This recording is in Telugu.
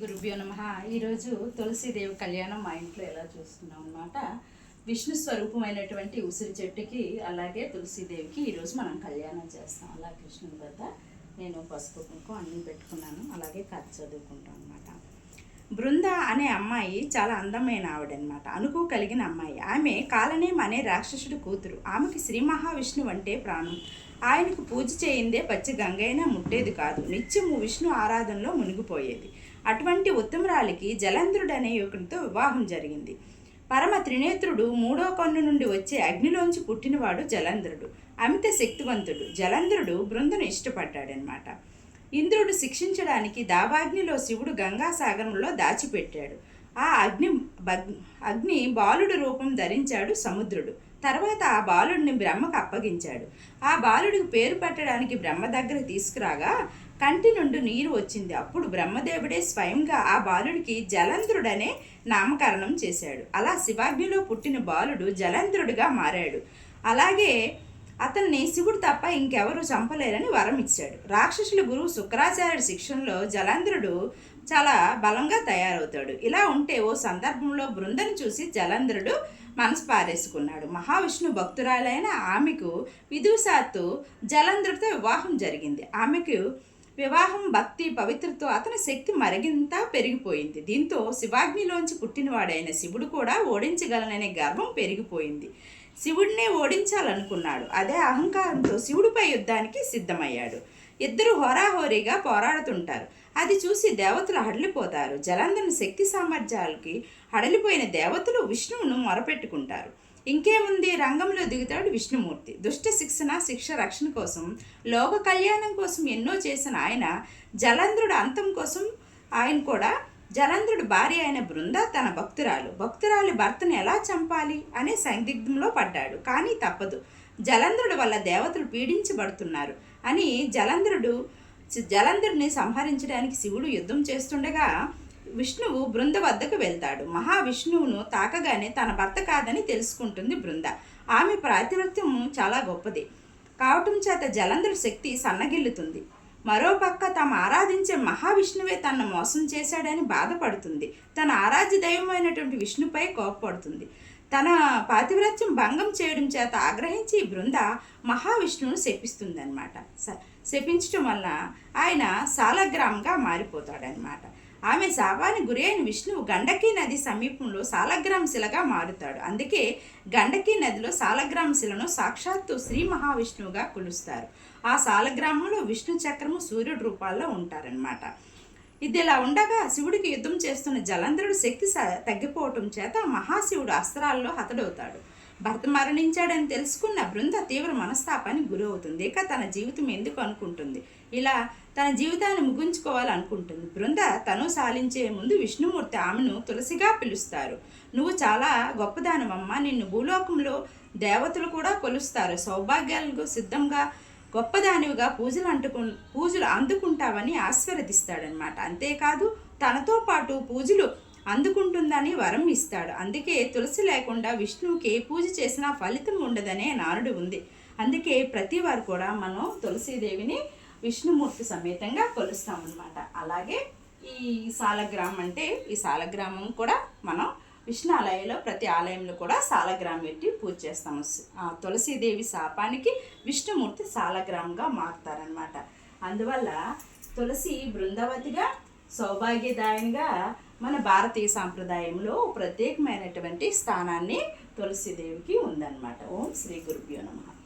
గురుభ్యో నమ. ఈరోజు తులసీదేవి కళ్యాణం మా ఇంట్లో ఎలా చూస్తున్నాం అనమాట విష్ణు స్వరూపమైనటువంటి ఉసిరి చెట్టుకి అలాగే తులసీదేవికి ఈరోజు మనం కళ్యాణం చేస్తాం. అలా కృష్ణుని వద్ద నేను పసుపు కుంకుమ అన్నీ పెట్టుకున్నాను. అలాగే కథ చదువుకుంటాం అనమాట బృంద అనే అమ్మాయి చాలా అందమైన ఆవిడనమాట అనుకో కలిగిన అమ్మాయి. ఆమె కాలనేం అనే రాక్షసుడు కూతురు. ఆమెకి శ్రీ మహావిష్ణువు అంటే ప్రాణం. ఆయనకు పూజ చేయిందే పచ్చి గంగైనా ముట్టేది కాదు. నిత్యము విష్ణు ఆరాధనలో మునిగిపోయేది. అటువంటి ఉత్తమరాలికి జలంధ్రుడు అనే యువకునితో వివాహం జరిగింది. పరమ త్రినేత్రుడు మూడో కన్ను నుండి వచ్చే అగ్నిలోంచి పుట్టినవాడు జలంధ్రుడు అమిత శక్తివంతుడు. జలంధ్రుడు బృందను ఇష్టపడ్డాడనమాట ఇంద్రుడు శిక్షించడానికి దావాగ్నిలో శివుడు గంగాసాగరంలో దాచిపెట్టాడు. ఆ అగ్ని బగ్- అగ్ని బాలుడు రూపం ధరించాడు సముద్రుడు. తర్వాత ఆ బాలుడిని బ్రహ్మకు అప్పగించాడు. ఆ బాలుడికి పేరు పెట్టడానికి బ్రహ్మ దగ్గర తీసుకురాగా కంటి నుండి నీరు వచ్చింది. అప్పుడు బ్రహ్మదేవుడే స్వయంగా ఆ బాలుడికి జలంధ్రుడనే నామకరణం చేశాడు. అలా శివాగ్నిలో పుట్టిన బాలుడు జలంధ్రుడిగా మారాడు. అలాగే అతన్ని శివుడు తప్ప ఇంకెవరూ చంపలేరని వరం ఇచ్చాడు. రాక్షసుల గురువు శుక్రాచార్యుడి శిక్షణలో జలంధ్రుడు చాలా బలంగా తయారవుతాడు. ఇలా ఉంటే ఓ సందర్భంలో బృందను చూసి జలంధ్రుడు మనసు పారేసుకున్నాడు. మహావిష్ణు భక్తురాలైన ఆమెకు విదుసాత్తు జలంధ్రుడితో వివాహం జరిగింది. ఆమెకు వివాహం భక్తి పవిత్రతో అతని శక్తి మరిగింత పెరిగిపోయింది. దీంతో శివాగ్నిలోంచి పుట్టినవాడైన శివుడు కూడా ఓడించగలననే గర్వం పెరిగిపోయింది. శివుడినే ఓడించాలనుకున్నాడు. అదే అహంకారంతో శివుడిపై యుద్ధానికి సిద్ధమయ్యాడు. ఇద్దరు హోరాహోరీగా పోరాడుతుంటారు. అది చూసి దేవతలు హడలిపోతారు. జలంధన శక్తి సామర్థ్యాలకి హడలిపోయిన దేవతలు విష్ణువును మొరపెట్టుకుంటారు. ఇంకేముంది? రంగంలో దిగుతాడు విష్ణుమూర్తి. దుష్ట శిక్షణ శిక్ష రక్షణ కోసం లోక కళ్యాణం కోసం ఎన్నో చేసిన ఆయన జలంధ్రుడు అంతం కోసం ఆయన కూడా జలంధ్రుడు భార్య అయిన బృంద తన భక్తురాలు. భక్తురాలి భర్తను ఎలా చంపాలి అనే సందిగ్ధంలో పడ్డాడు. కానీ తప్పదు. జలంధ్రుడు వల్ల దేవతలు పీడించబడుతున్నారు అని జలంధ్రుడు జలంధ్రుడిని సంహరించడానికి శివుడు యుద్ధం చేస్తుండగా విష్ణువు బృంద వద్దకు వెళ్తాడు. మహావిష్ణువును తాకగానే తన భర్త కాదని తెలుసుకుంటుంది బృంద. ఆమె ప్రాతివృత్యం చాలా గొప్పది. కావటం చేత జలంధర్ శక్తి సన్నగిల్లుతుంది. మరోపక్క తాము ఆరాధించే మహావిష్ణువే తన మోసం చేశాడని బాధపడుతుంది. తన ఆరాధ్య దైవమైనటువంటి విష్ణుపై కోపపడుతుంది. తన పాతివ్రత్యం భంగం చేయడం చేత ఆగ్రహించి బృంద మహావిష్ణువును శపిస్తుంది అనమాట శపించటం వల్ల ఆయన శాలగ్రామంగా మారిపోతాడనమాట ఆమె శాపానికి గురి అయిన విష్ణువు గండకీ నది సమీపంలో సాలగ్రామ శిలగా మారుతాడు. అందుకే గండకీ నదిలో సాలగ్రామ శిలను సాక్షాత్తు శ్రీ మహావిష్ణువుగా కొలుస్తారు. ఆ సాలగ్రామంలో విష్ణు చక్రము సూర్యుడు రూపాల్లో ఉంటారనమాట ఇది ఇలా ఉండగా శివుడికి యుద్ధం చేస్తున్న జలంధ్రుడు శక్తి స- తగ్గిపోవటం చేత మహాశివుడు అస్త్రాల్లో హతడవుతాడు. భర్త మరణించాడని తెలుసుకున్న బృంద తీవ్ర మనస్తాపానికి గురవుతుంది. ఇక తన జీవితం ఎందుకు అనుకుంటుంది? ఇలా తన జీవితాన్ని ముగించుకోవాలనుకుంటుంది. బృంద తను సాలించే ముందు విష్ణుమూర్తి ఆమెను తులసిగా పిలుస్తారు. నువ్వు చాలా గొప్పదానమమ్మ నిన్ను భూలోకంలో దేవతలు కూడా కొలుస్తారు. సౌభాగ్యాలకు సిద్ధంగా గొప్పదానివిగా పూజలు అంటుకు పూజలు అందుకుంటావని ఆశీర్వదిస్తాడనమాట అంతేకాదు తనతో పాటు పూజలు అందుకుంటుందని వరం ఇస్తాడు. అందుకే తులసి లేకుండా విష్ణువుకి పూజ చేసినా ఫలితం ఉండదనే నానుడు ఉంది. అందుకే ప్రతి వారు కూడా మనం తులసీదేవిని విష్ణుమూర్తి సమేతంగా కొలుస్తామన్నమాట. అలాగే ఈ సాలగ్రామం అంటే ఈ సాలగ్రామం కూడా మనం విష్ణు ఆలయంలో ప్రతి ఆలయంలో కూడా సాలగ్రామం పెట్టి పూజ చేస్తాము. తులసీదేవి శాపానికి విష్ణుమూర్తి సాలగ్రామంగా మారుతారనమాట అందువల్ల తులసి బృందావతిగా సౌభాగ్యదాయంగా మన భారతీయ సాంప్రదాయంలో ప్రత్యేకమైనటువంటి స్థానాన్ని తులసీదేవికి ఉందన్నమాట. ఓం శ్రీ గురుభ్యో నమః.